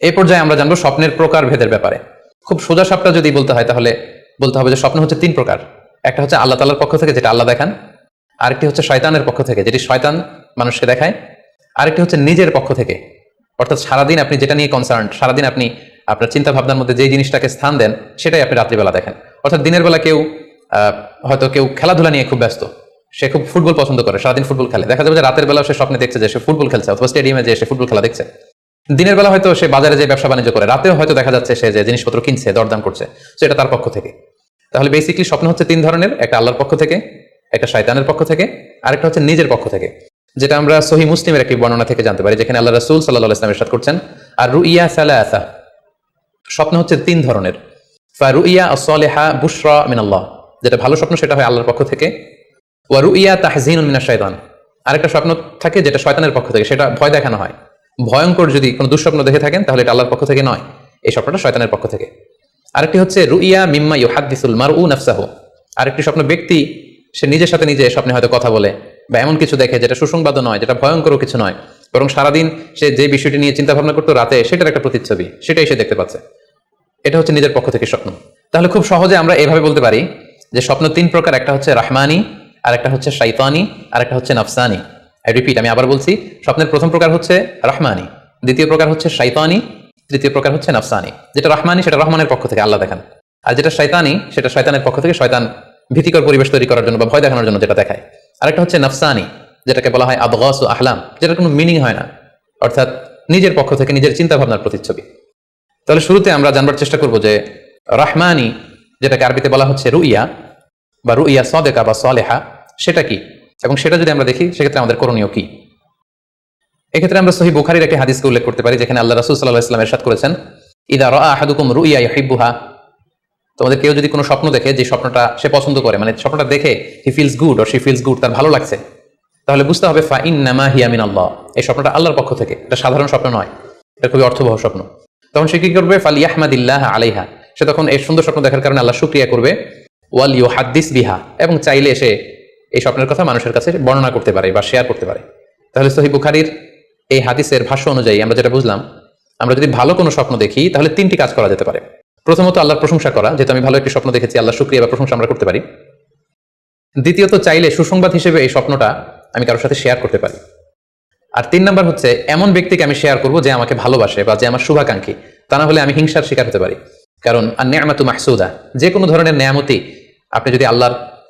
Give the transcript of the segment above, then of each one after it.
এই পর্যায়ে আমরা জানব স্বপ্নের প্রকার ভেদের ব্যাপারে। খুব সোজা সাপটা যদি বলতে হয় তাহলে বলতে হবে যে স্বপ্ন হচ্ছে তিন প্রকার। একটা হচ্ছে আল্লাহ তালার পক্ষ থেকে, যেটা আল্লাহ দেখান। আরেকটি হচ্ছে শয়তানের পক্ষ থেকে, যেটি শয়তান মানুষকে দেখায়। আরেকটি হচ্ছে নিজের পক্ষ থেকে। অর্থাৎ সারাদিন আপনি যেটা নিয়ে কনসার্ন সারাদিন আপনি আপনার চিন্তা ভাবনার মধ্যে যে জিনিসটাকে স্থান দেন, সেটাই আপনি রাত্রিবেলা দেখেন। অর্থাৎ দিনের বেলা কেউ হয়তো কেউ খেলাধুলা নিয়ে খুব ব্যস্ত। সে খুব ফুটবল পছন্দ করে, সারাদিন ফুটবল খেলে। দেখা যাবে যে রাতের বেলা সে স্বপ্নে দেখছে যে সে ফুটবল খেলছে, অথবা স্টেডিয়ামে যে সে ফুটবল খেলা দেখছে। দিনের বেলা হয়তো সে বাজারে যে ব্যবসা বাণিজ্য করে, রাতেও হয়তো দেখা যাচ্ছে সে যে জিনিসপত্র কিনছে, দরদাম করছে তো এটা তার পক্ষ থেকে। তাহলে বেসিকলি স্বপ্ন হচ্ছে তিন ধরনের, একটা আল্লাহর পক্ষ থেকে, একটা শয়তানের পক্ষ থেকে, আরেকটা হচ্ছে নিজের পক্ষ থেকে। যেটা আমরা সহি মুসলিমের একটি বর্ণনা থেকে জানতে পারি, যেখানে আল্লাহ রাসূল সাল্লাল্লাহু আলাইহি ওয়াসাল্লাম ইরশাদ করছেন, আর রুইয়া সালাসা। স্বপ্ন হচ্ছে তিন ধরনের। ফারুইয়া আসলেহা বুশরা মিনাল্লাহ। যেটা ভালো স্বপ্ন, সেটা হয় আল্লাহর পক্ষ থেকে। ওয়ারুইয়া তাহজিনুন মিনাশ শয়তান আরেকটা স্বপ্ন থাকে যেটা শয়তানের পক্ষ থেকে, সেটা ভয় দেখানো হয়। ভয়ঙ্কর যদি কোনো দুঃস্বপ্ন দেখে থাকেন, তাহলে এটা আল্লাহর পক্ষ থেকে নয়। এই স্বপ্নটা শয়তানের পক্ষ থেকে। আরেকটি হচ্ছে, রুইয়া মিম্মা ইউহাদ্দিসুল মারউ নাফসাহু। আরেকটি স্বপ্ন ব্যক্তি, সে নিজের সাথে নিজে স্বপ্নে হয়তো কথা বলে বা এমন কিছু দেখে যেটা সুসংবাদও নয়, যেটা ভয়ঙ্করও কিছু নয়। বরং সারাদিন সে যে বিষয়টি নিয়ে চিন্তা ভাবনা করতো রাতে, সেটার একটা প্রতিচ্ছবি, সেটাই সে দেখতে পাচ্ছে। এটা হচ্ছে নিজের পক্ষ থেকে স্বপ্ন। তাহলে খুব সহজে আমরা এভাবে বলতে পারি যে স্বপ্ন তিন প্রকার, একটা হচ্ছে রাহমানি আর একটা হচ্ছে শাইতানি আর একটা হচ্ছে নফসানি। আই রিপিট আমি আবার বলছি, স্বপ্নের প্রথম প্রকার হচ্ছে রাহমানি, দ্বিতীয় প্রকার হচ্ছে শাইতানি, তৃতীয় প্রকার হচ্ছে নফসানি। যেটা রহমানি, সেটা রহমানের পক্ষ থেকে, আল্লাহ দেখান। আর যেটা শয়তানি সেটা শয়তানের পক্ষ থেকে শয়তান ভীতিকর পরিবেশ তৈরি করার জন্য বা ভয় দেখানোর জন্য যেটা দেখায়। আরেকটা হচ্ছে নফসানি, যেটাকে বলা হয় আবগাস ও আহলাম, যেটার কোনো মিনিং হয় না। অর্থাৎ নিজের পক্ষ থেকে নিজের চিন্তা ভাবনার প্রতিচ্ছবি। তাহলে শুরুতে আমরা জানবার চেষ্টা করব যে রহমানি, যেটাকে আরবিতে বলা হচ্ছে রুইয়া, বা রুইয়া সদেকা বা সলেহা, সেটা কি? এবং সেটা যদি আমরা দেখি, সেক্ষেত্রে আমাদের করণীয় কি? এক্ষেত্রে আমরা সহি বুখারির একটি হাদিসকে উল্লেখ করতে পারি, যেখানে আল্লাহ রাসুল সাল্লাহ ইসলাম এরশাদ করেছেন, ইদা রা আহাদুকুম রুইয়া ইহিব্বুহা তোমাদের কেউ যদি কোনো স্বপ্ন দেখে, যে স্বপ্নটা সে পছন্দ করে মানে স্বপ্নটা দেখে he feels good or she feels good তার ভালো লাগছে, তাহলে বুঝতে হবে ফা ইন নামা হিয়ামিন আল্লাহ এই স্বপ্নটা আল্লাহর পক্ষ থেকে, এটা সাধারণ স্বপ্ন নয়, এটা খুবই অর্থবহ স্বপ্ন। তখন সে কি করবে? ফালি আহমাদিল্লাহ আলাইহা। সে তখন এই সুন্দর স্বপ্ন দেখার কারণে আল্লাহ শুক্রিয়া করবে, ওয়াল ইউ হাদ্দিস বিহা। এবং চাইলে সে এই স্বপ্নের কথা মানুষের কাছে বর্ণনা করতে পারে বা শেয়ার করতে পারে। তাহলে সহি বুখারির এই হাদিসের ভাষ্য অনুযায়ী আমরা যেটা বুঝলাম, আমরা যদি ভালো কোনো স্বপ্ন দেখি, তাহলে তিনটি কাজ করা যেতে পারে। প্রথমত আল্লাহর প্রশংসা করা, যেহেতু আমি ভালো একটি স্বপ্ন দেখেছি আল্লাহ শুক্রিয়া বা প্রশংসা আমরা করতে পারি। দ্বিতীয়ত চাইলে সুসংবাদ হিসেবে এই স্বপ্নটা আমি কারোর সাথে শেয়ার করতে পারি। আর তিন নম্বর হচ্ছে, এমন ব্যক্তিকে আমি শেয়ার করব যে আমাকে ভালোবাসে বা যে আমার শুভাকাঙ্ক্ষী। তা না হলে আমি হিংসার শিকার হতে পারি। কারণ আর নেয়ামাতু মাহসুদা, যে কোনো ধরনের নেয়ামতি আপনি যদি আল্লাহর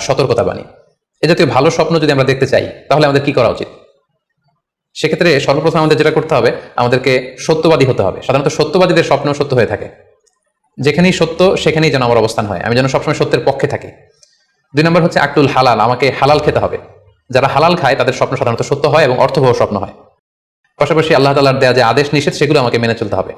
সতর্কতা বাণী এ জাতীয় ভালো স্বপ্ন যদি আমরা দেখতে চাই, তাহলে আমাদের কি করা উচিত? সেক্ষেত্রে সর্বপ্রথম আমাদের যেটা করতে হবে, আমাদেরকে সত্যবাদী হতে হবে। সাধারণত সত্যবাদীদের স্বপ্ন সত্য হয়ে থাকে। যেখানেই সত্য, সেখানেই যেন আমার অবস্থান হয়। আমি যেন সবসময় সত্যের পক্ষে থাকি। দুই নম্বর হচ্ছে আকটুল হালাল, আমাকে হালাল খেতে হবে। যারা হালাল খায়, তাদের স্বপ্ন সাধারণত সত্য হয় এবং অর্থবহ স্বপ্ন হয়। পাশাপাশি আল্লাহ তালার দেওয়া যে আদেশ, নিষেধ, সেগুলো আমাকে মেনে চলতে হবে।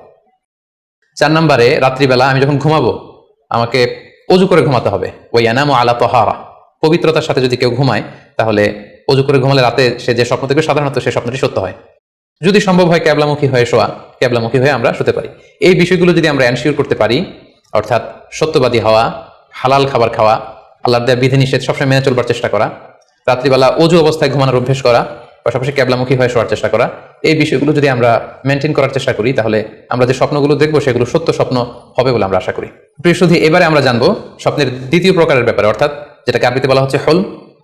চার নম্বরে, রাত্রিবেলা আমি যখন ঘুমাবো, আমাকে অজু করে ঘুমাতে হবে। ওই এনাম আলা তহারা। পবিত্রতার সাথে যদি কেউ ঘুমায়, তাহলে অজু করে ঘুমালে রাতে সে যে স্বপ্ন দেখবে, সাধারণত সে স্বপ্নটি সত্য হয়। যদি সম্ভব হয় ক্যাবলামুখী হয়ে শোয়া, ক্যাবলামুখী হয়ে আমরা শুতে পারি। এই বিষয়গুলো যদি আমরা এনশিওর করতে পারি, অর্থাৎ সত্যবাদী হওয়া, হালাল খাবার খাওয়া, আল্লাহর দেয়া বিধিনিষেধ সবসময় মেনে চলবার চেষ্টা করা, রাত্রিবেলা অজু অবস্থায় ঘুমানোর অভ্যেস করা পাশাপাশি ক্যাবলামুখী হয়ে শোয়ার চেষ্টা করা। এই বিষয়গুলো যদি আমরা মেনটেন করার চেষ্টা করি, তাহলে আমরা যে স্বপ্নগুলো দেখব, সেগুলো সত্য স্বপ্ন হবে বলে আমরা আশা করি। প্রিয় শুধু এবারে আমরা জানব স্বপ্নের দ্বিতীয় প্রকারের ব্যাপারে, অর্থাৎ যেটাকে আরবিতে বলা হচ্ছে হল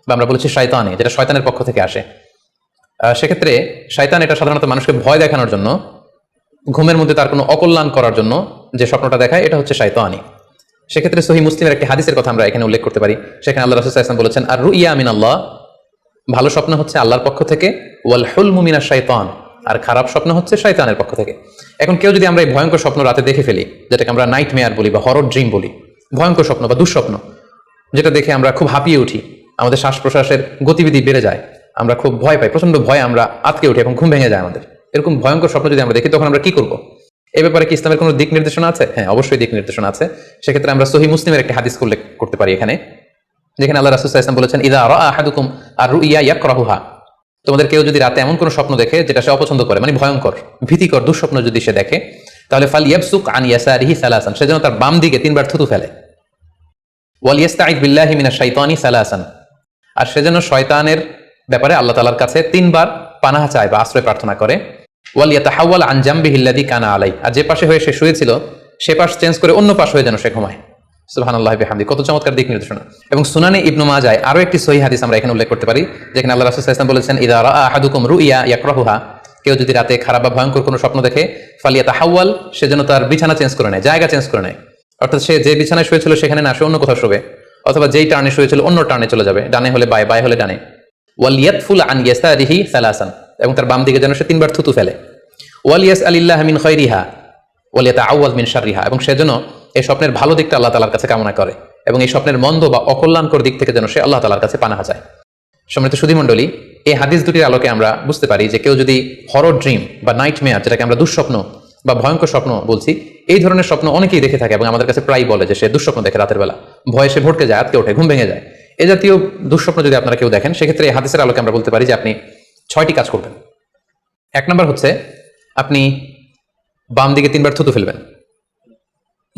বা আমরা বলেছি শয়তানি, যেটা শয়তানের পক্ষ থেকে আসে। সেক্ষেত্রে শয়তান এটা সাধারণত মানুষকে ভয় দেখানোর জন্য, ঘুমের মধ্যে তার কোনো অকল্যাণ করার জন্য যে স্বপ্নটা দেখায়, এটা হচ্ছে শয়তানি। সেক্ষেত্রে সহি মুসলিমের একটি হাদিসের কথা আমরা এখানে উল্লেখ করতে পারি। সেখানে আল্লাহ রসুল ইসলাম বলেছেন আর রুইয়া আমিন আল্লাহ ভালো স্বপ্ন হচ্ছে আল্লাহর পক্ষ থেকে, ওয়াল হুল মুমিনা শৈতান আর খারাপ স্বপ্ন হচ্ছে শয়তানের পক্ষ থেকে। এখন কেউ যদি আমরা এই ভয়ঙ্কর স্বপ্ন রাতে দেখে ফেলি, যেটাকে আমরা নাইট মেয়ার বলি বা হরর ড্রিম বলি, ভয়ঙ্কর স্বপ্ন বা দুঃস্বপ্ন, যেটা দেখে আমরা খুব হাঁপিয়ে উঠি, আমাদের শ্বাস প্রশ্বাসের গতিবিধি বেড়ে যায়, আমরা খুব ভয় পাই প্রচণ্ড ভয় আমরা আটকে উঠি এবং ঘুম ভেঙে যায় আমাদের। এরকম ভয়ঙ্কর স্বপ্ন যদি আমরা দেখি, তখন আমরা কি করব? এ ব্যাপারে কি ইসলামের কোনো দিক নির্দেশনা আছে? হ্যাঁ অবশ্যই দিক নির্দেশনা আছে। সেক্ষেত্রে আমরা সহি মুসলিমের একটি হাদিস উল্লেখ করতে পারি এখানে। যেখানে আল্লাহ রাসুল ইসলাম বলেছেন, ইদা রা আহাদুকুম আর রুইয়া ইয়াকরাহুহা। তোমাদের কেউ যদি রাতে এমন কোনো স্বপ্ন দেখে যেটা সে অপছন্দ করে মানে ভয়ঙ্কর, ভীতিকর, দুঃস্বপ্ন যদি সে দেখে, তাহলে ফাল ইয়াবসুক আন ইয়াসারিহি সালাসান, সে যেন তার বাম দিকে তিনবার থুতু ফেলে। ওয়াল ইয়াস্তাইদ বিল্লাহি মিনাশ শাইতানি সালাসান, আর সে যেন শয়তানের ব্যাপারে আল্লাহ তালার কাছে তিনবার পানাহা চায় বা আশ্রয় প্রার্থনা করে। ওয়াল ইয়াতাহাওয়াল আন জামবিহি আল্লাযী কানা আলাই আর যে পাশে হয়ে সে শুয়েছিল, সে পাশ চেঞ্জ করে অন্য পাশ হয়ে যেন সে ঘুমায়। কত চমৎকার দিক নির্দেশনা। এবং ইবনু একটি সহিহ হাদিস আমরা এখানে উল্লেখ করতে পারি, যেখানে আল্লাহ বলেছেন রা ইয়াকরাহুহা কেউ যদি রাতে খারাপ বা ভয়ঙ্কর কোনো স্বপ্ন দেখে ফালিয়াতা হাওয়াল সে যেন তার বিছানা চেঞ্জ করে নেয়, জায়গা চেঞ্জ করে নেয়। অর্থাৎ সে যে বিছানায় শুয়েছিল সেখানে না, সে অন্য কোথাও শোবে। অথবা যেই টার্নে শুয়েছিল, অন্য টার্নে চলে যাবে। ডানে হলে বাই বাই হলে ডানে। ওয়াল ইয়াতফুল আন এবং তার বাম দিকে যেন সে তিনবার থুতু ফেলে। ওয়াল ইয়াস আলিল্লাহ মিন খৈরিহা ওয়াল ইয়াতা আউয়াজ মিন শাররিহা এবং সে যেন এই স্বপ্নের ভালো দিকটা আল্লাহ তালার কাছে কামনা করে এবং এই স্বপ্নের মন্দ বা অকল্যাণকর দিক থেকে যেন সে আল্লাহ তালার কাছে পানাহা যায় সম্মানিত সুধীমণ্ডলী এই হাদিস দুটির আলোকে আমরা বুঝতে পারি যে কেউ যদি হরর ড্রিম বা নাইট মেয়ার যেটাকে আমরা দুঃস্বপ্ন বা ভয়ঙ্কর স্বপ্ন বলছি, এই ধরনের স্বপ্ন অনেকেই দেখে থাকে এবং আমাদের কাছে প্রায় বলে যে সে দুঃস্বপ্ন দেখে রাতের বেলা। ভয়ে সে ভটকে যায় আটকে ওঠে, ঘুম ভেঙে যায়। এ জাতীয় দুঃস্বপ্ন যদি আপনারা কেউ দেখেন, সেক্ষেত্রে এই হাদিসের আলোকে আমরা বলতে পারি যে আপনি ছয়টি কাজ করবেন। এক নম্বর হচ্ছে, আপনি বাম দিকে তিনবার থুতু ফেলবেন।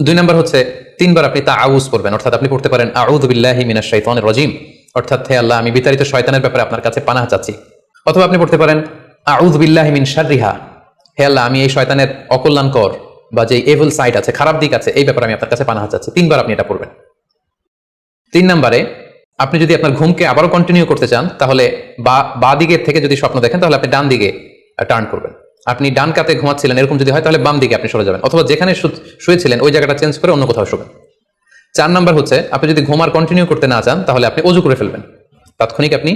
দুই নম্বর হচ্ছে, তিনবার আপনি তা আউজ করবেন অর্থাৎ আপনি পড়তে পারেন আউদ বিল্লাহি মিনাশ শাইতানির রাজিম। অর্থাৎ, হে আল্লাহ, আমি বিতাড়িত শয়তানের ব্যাপারে আপনার কাছে পানাহ চাচ্ছি। অথবা আপনি পড়তে পারেন আউদ বিল্লাহি মিন শাররিহা। হে আল্লাহ, আমি এই শয়তানের অকল্যাণকর বা যে এভল সাইড আছে, খারাপ দিক আছে, এই ব্যাপারে আমি আপনার কাছে পানাহ চাচ্ছি। তিনবার আপনি এটা পড়বেন। তিন নম্বরে, আপনি যদি আপনার ঘুমকে আবারও কন্টিনিউ করতে চান, তাহলে বা বা দিকের থেকে যদি স্বপ্ন দেখেন, তাহলে আপনি ডান দিকে টার্ন করবেন। আপনি ডান কাতে ঘুমাচ্ছিলেন, এরকম যদি হয় তাহলে বাম দিকে আপনি সরে যাবেন। অথবা যেখানে শুয়েছিলেন, ওই জায়গাটা চেঞ্জ করে অন্য কোথাও শোবেন। চার নাম্বার হচ্ছে, আপনি যদি ঘুম আর কন্টিনিউ করতে না চান, তাহলে আপনি অজু করে ফেলবেন। তাৎক্ষণিক আপনি,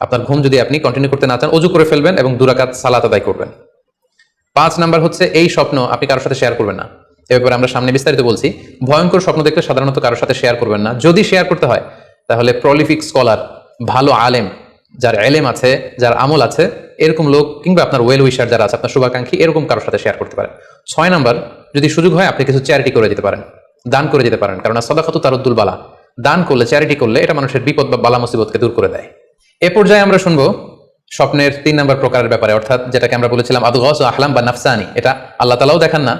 আপনার ঘুম যদি আপনি কন্টিনিউ করতে না চান, অজু করে ফেলবেন এবং দুরাকাত সালাত আদায় করবেন। পাঁচ নাম্বার হচ্ছে, এই স্বপ্ন আপনি কারোর সাথে শেয়ার করবেন না। এ ব্যাপারে আমরা সামনে বিস্তারিত বলছি। ভয়ঙ্কর স্বপ্ন দেখলে সাধারণত কারোর সাথে শেয়ার করবেন না। যদি শেয়ার করতে হয়, তাহলে প্রলিফিক স্কলার ভালো আলেম, যার এলেম আছে, যার আমল আছে এরকম লোক কিংবা আপনার ওয়েল উইশার যারা আছে, আপনার শুভাকাঙ্ক্ষী, এরকম কারোর সাথে শেয়ার করতে পারেন। ছয় নাম্বার যদি সুযোগ হয়, আপনি কিছু চ্যারিটি করে দিতে পারেন, দান করে দিতে পারেন। কারণ সদাকত তারুদ্দুল বালা, দান করলে চ্যারিটি করলে এটা মানুষের বিপদ বা বালা মুসিবতকে দূর করে দেয়। এ পর্যায়ে আমরা শুনব স্বপ্নের তিন নম্বর প্রকারের ব্যাপারে, অর্থাৎ যেটাকে আমরা বলেছিলাম আদগস ও আহলাম বা নাফসানি। এটা আল্লাহ তালাও দেখান না,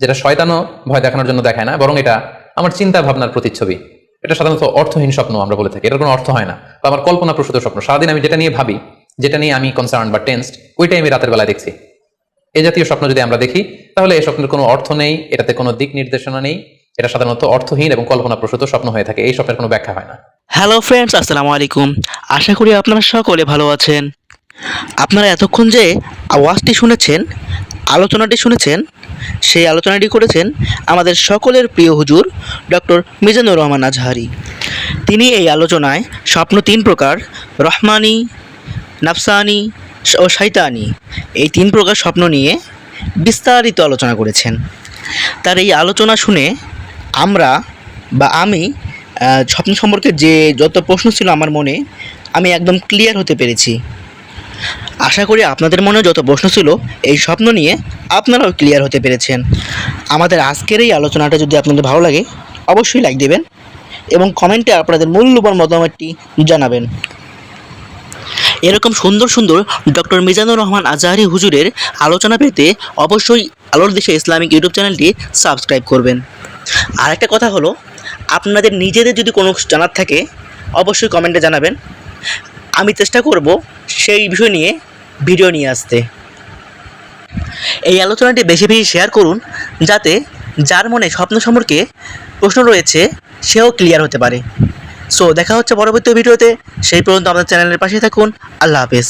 যেটা শয়তানও ভয় দেখানোর জন্য দেখায় না, বরং এটা আমার চিন্তা ভাবনার প্রতিচ্ছবি। এটা সাধারণত অর্থহীন স্বপ্ন আমরা বলে থাকি এটার কোনো অর্থ হয় না, বা আমার কল্পনা প্রসূত স্বপ্ন। সারাদিন আমি যেটা নিয়ে ভাবি যেটা নিয়ে আমি কনসার্ন বা টেন্সড ওইটাই আমি রাতের বেলায় দেখছি। এই জাতীয় স্বপ্ন যদি আমরা দেখি, তাহলে এই স্বপ্নের কোনো অর্থ নেই, এটাতে কোনো দিক নির্দেশনা নেই, এটা সাধারণত অর্থহীন এবং কল্পনা প্রসূত স্বপ্ন হয়ে থাকে, এই স্বপ্নের কোনো ব্যাখ্যা হয় না। হ্যালো ফ্রেন্ডস আসসালামু আলাইকুম। আশা করি আপনারা সকলে ভালো আছেন। আপনারা এতক্ষণ যে আওয়াজটি শুনেছেন, আলোচনাটি শুনেছেন, সেই আলোচনাটি করেছেন আমাদের সকলের প্রিয় হুজুর ডক্টর মিজানুর রহমান আজহারি। তিনি এই আলোচনায় স্বপ্ন তিন প্রকার, রহমানি নাফসানি ও শৈতানি এই তিন প্রকার স্বপ্ন নিয়ে বিস্তারিত আলোচনা করেছেন। তার এই আলোচনা শুনে আমরা বা আমি স্বপ্ন সম্পর্কে যে যত প্রশ্ন ছিল আমার মনে, আমি একদম ক্লিয়ার হতে পেরেছি। আশা করি আপনাদের মনে যত প্রশ্ন ছিল, এই স্বপ্ন নিয়ে আপনারাও ক্লিয়ার হতে পেরেছেন। আমাদের আজকের এই আলোচনাটা যদি আপনাদের ভালো লাগে, অবশ্যই লাইক দেবেন এবং কমেন্টে আপনাদের মূল্যবান মতামতটি জানাবেন। এরকম সুন্দর সুন্দর ডক্টর মিজানুর রহমান আজাহারি হুজুরের আলোচনা পেতে অবশ্যই আলোর দেশে ইসলামিক ইউটিউব চ্যানেলটি সাবস্ক্রাইব করবেন। আর একটা কথা হলো, আপনাদের নিজেদের যদি কোনো জানার থাকে, অবশ্যই কমেন্টে জানাবেন। আমি চেষ্টা করব সেই বিষয় নিয়ে ভিডিও নিয়ে আসতে। এই আলোচনাটি বেশি বেশি শেয়ার করুন, যাতে যার মনে স্বপ্ন সম্পর্কে প্রশ্ন রয়েছে, সেও ক্লিয়ার হতে পারে। সো দেখা হচ্ছে পরবর্তী ভিডিওতে। সেই পর্যন্ত আমাদের চ্যানেলের পাশে থাকুন। আল্লাহ হাফেজ।